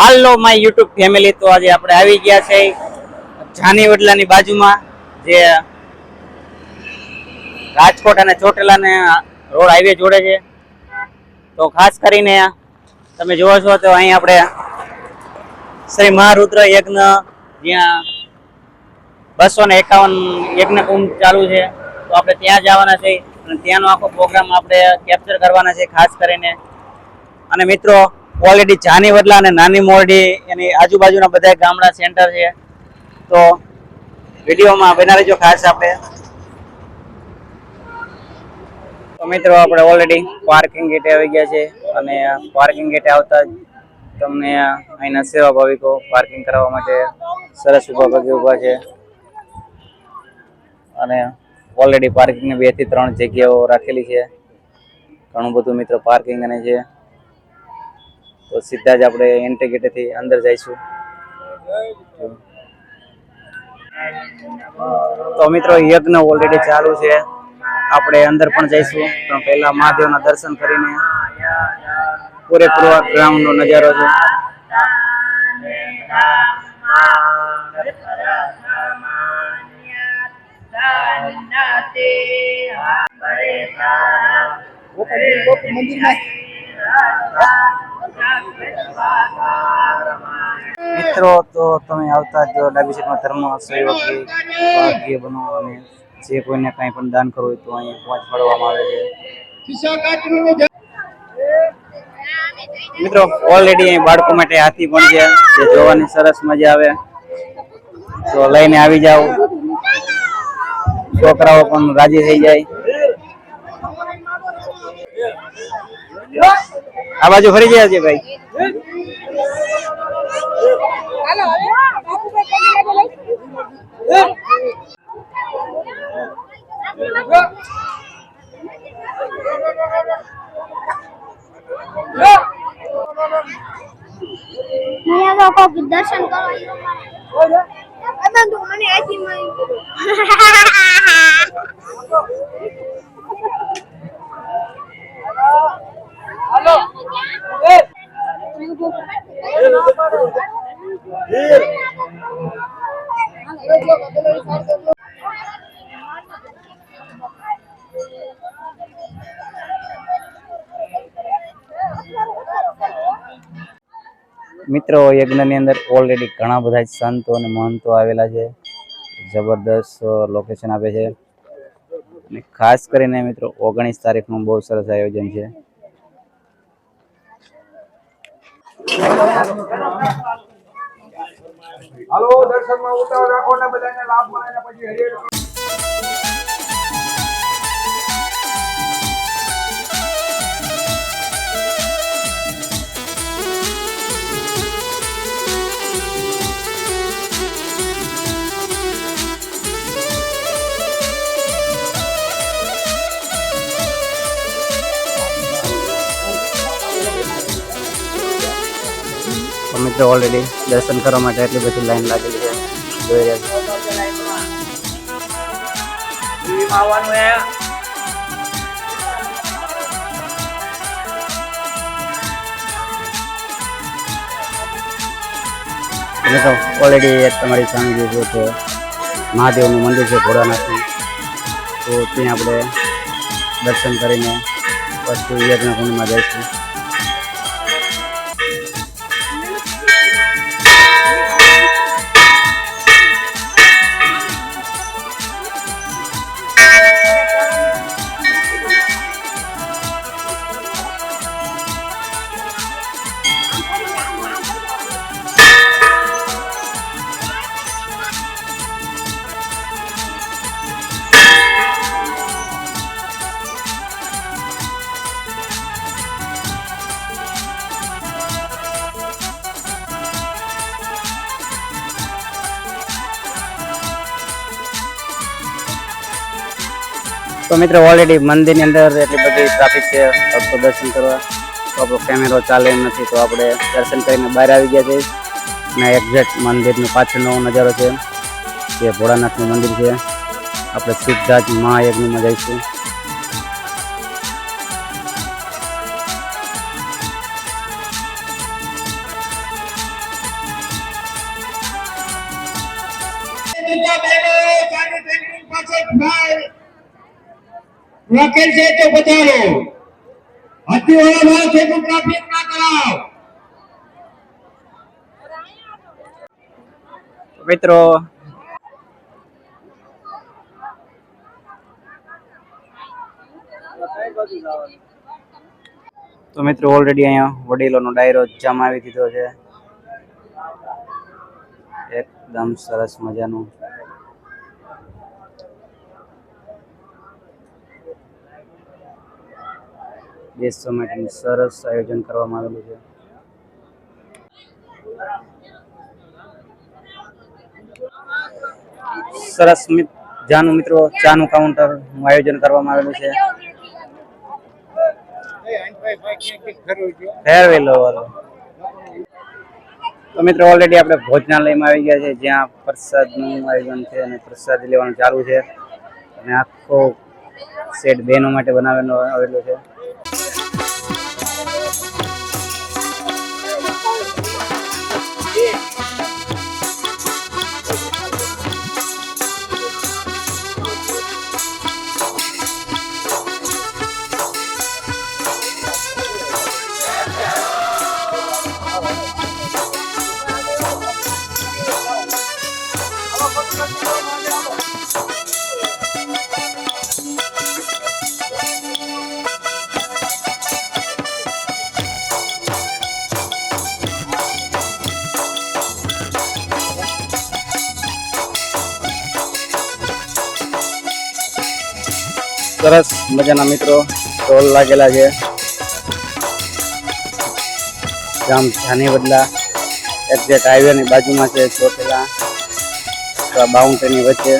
Hello my YouTube family તો આજે આપણે આવી ગયા છે જાની વડલાની બાજુમાં, જે રાજકોટ અને ચોટેલાને રોડ હાઈવે જોડે છે. તો ખાસ કરીને તમે જોવો છો તો અહીં આપણે શ્રી મહારુદ્ર યજ્ઞ, જ્યાં બસો ને એકાવન યજ્ઞ કુંભ ચાલુ છે. તો આપણે ત્યાં જવાના છે. અને ત્યાંનો આખો પ્રોગ્રામ આપણે કેપ્ચર કરવાના છે, ખાસ કરીને. અને મિત્રો ઓલરેડી જાની વડલા અને નાની મોરડી, એની આજુબાજુના બધા ગામડા સેન્ટર છે. તો વિડીયોમાં બના રહેજો ખાસ આપણે. તો મિત્રો, આપણે ઓલરેડી પાર્કિંગ ગેટે આવી ગયા છે અને પાર્કિંગ ગેટે આવતા જ તમને અહીંના સેવા ભાવિકો પાર્કિંગ કરાવવા માટે સરસ ઊભા પગે ઊભા છે. અને ઓલરેડી પાર્કિંગની બેથી ત્રણ જગ્યાઓ રાખેલી છે. ઘણું બધું મિત્રો પાર્કિંગ અને છે. તો સીધા જ આપણે એન્ટ્રી ગેટેથી અંદર જઈશું. તો મિત્રો, યજ્ઞ ઓલરેડી ચાલુ છે. આપણે અંદર પણ જઈશું. પણ પહેલા મહાદેવના દર્શન કરીને પૂરેપૂરો ગ્રાઉન્ડનો નજારો છે મિત્રો, તો તમે આવતા જ ડાબી સાઈડમાં ધર્મ સહયોગી ભાગ્ય બનો અને જે કોઈને કાંઈ પણ દાન કરવું હોય તો અહીં પહોંચાડવામાં આવે છે. મિત્રો ઓલરેડી અહીં બાળકો માટે હાથી પણ છે, જે જોવાની સરસ મજા આવે. તો લઈને આવી જાઓ. છોકરાઓ પણ રાજી થઈ જાય. આ બાજુ ફરી ગયા છે ભાઈ. દર્શન કરો મને આથી મળી મિત્રો યજ્ઞની અંદર ઓલરેડી ઘણા બધા સંતો અને મહંતો આવેલા છે. જબરદસ્ત લોકેશન આપે છે. અને ખાસ કરીને મિત્રો, ઓગણીસ તારીખનું બહુ સરસ આયોજન છે. હાલો દર્શનમાં ઉતાવળ રાખો ને બધાને લાભ મળે ને પછી હરિયર મિત્રો ઓલરેડી દર્શન કરવા માટે એટલી બધી લાઈન લાગેલી છે. જોઈ રહ્યા છો. આવવાનું હે. ઓલરેડી તમારી સામે જે છે તે મહાદેવનું મંદિર છે ભોળાનાથનું. તો ત્યાં આપણે દર્શન કરીને પછી યજ્ઞ કુંડમાં જઈશું. તો મિત્રો ઓલરેડી મંદિરની અંદર એટલી બધી ટ્રાફિક છે ભક્તો દર્શન કરવા તો આપણો કેમેરો ચાલે એમ નથી તો આપણે દર્શન કરીને બહાર આવી ગયા છે અને એક્ઝેક્ટ મંદિરનો પાછળનો નજારો છે જે ભોળાનાથનું મંદિર છે આપણે સિદ્ધાર્થ મહાયજ્ઞમાં જઈશું Bye. પૂરતા છે ગાડી બતાવો પાછળ ભાઈ ભાવ છે તો ટ્રાફિક ના કરાવ. મિત્રો, તો મિત્રો ઓલરેડી અહીંયા વડીલોનો ડાયરો જમાવી દીધો છે. એકદમ સરસ મજાનું દેશ માટેનું સરસ આયોજન કરવામાં આવેલું છે. સરસ જાનું મિત્રો, ચાનું કાઉન્ટર આયોજન કરવામાં આવેલું છે. તો મિત્રો ઓલરેડી આપણે ભોજનાલયમાં આવી ગયા છે, જ્યાં પ્રસાદનું આયોજન છે અને પ્રસાદ લેવાનું ચાલુ છે. અને આખો સેટ બહેનો માટે બનાવેલો, આવેલો છે. સરસ મજાના મિત્રો ટોલ લાગેલા છે. જામ જાની બદલા એક્ઝેક્ટ હાઈવે ની બાજુમાં છે, ચોટેલા બાઉન્ડ્રીની વચ્ચે.